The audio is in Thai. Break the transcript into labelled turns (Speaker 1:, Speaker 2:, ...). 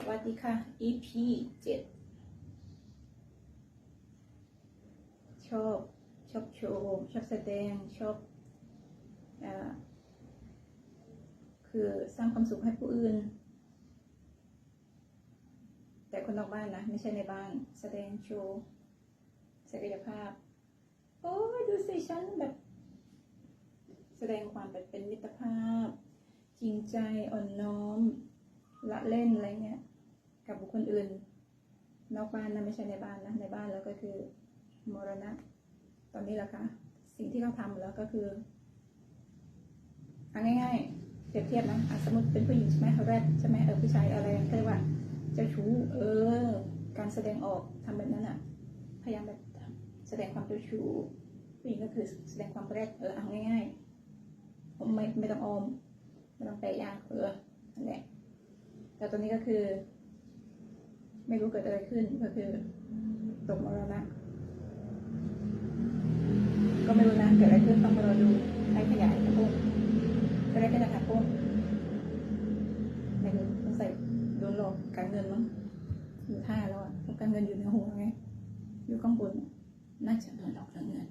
Speaker 1: สวัสดีค่ะ EP เจ็ดชอบ ชอบโชว์ชอบแสดง ชอบอคือสร้างความสุขให้ผู้อื่น แต่คนนอกบ้านนะ ไม่ใช่ในบ้าน แสดงโชว์ศักยภาพ โอ้ยดูสิฉันแบบ แสดงความแบบเป็นมิตรภาพ จริงใจอ่อนน้อม ละเล่นอะไรเงี้ย กับบุคคลอื่น นอกบ้านนะไม่ใช่ในบ้านนะในบ้านแล้วก็คือมรณะ ตอนนี้แหละค่ะสิ่งที่เขาทำแล้วก็คือเอาง่ายๆเปรียบเทียบนะสมมติเป็นผู้หญิงใช่ไหมเขาแรดใช่ไหมเออผู้ชายอะไรก็เรียกว่า เจ้าชู้เออ การแสดงออกทำแบบนั้นอะ พยายามแบบแสดงความเจ้าชู้ผู้หญิงก็คือแสดงความแรดเออเอาง่ายๆผมไม่ไม่ต้องออมไม่ต้องแปลยากเออนั่นแหละ แต่ตอนนี้ก็คือ ไม่รู้เกิดอะไรขึ้นก็คือตกมรณะก็ไม่รู้นะเกิดอะไรขึ้นต้องมารอดูให้ขยายกระปงก็ได้แค่จะกระโปงไม่รู้ต้องใส่โดนหลอกการเงินมั้งอยู่ท่าแล้วอะเพราะการเงินอยู่ในหัวไงอยู่ข้างบนน่าจะโดนหลอกเรื่องเงิน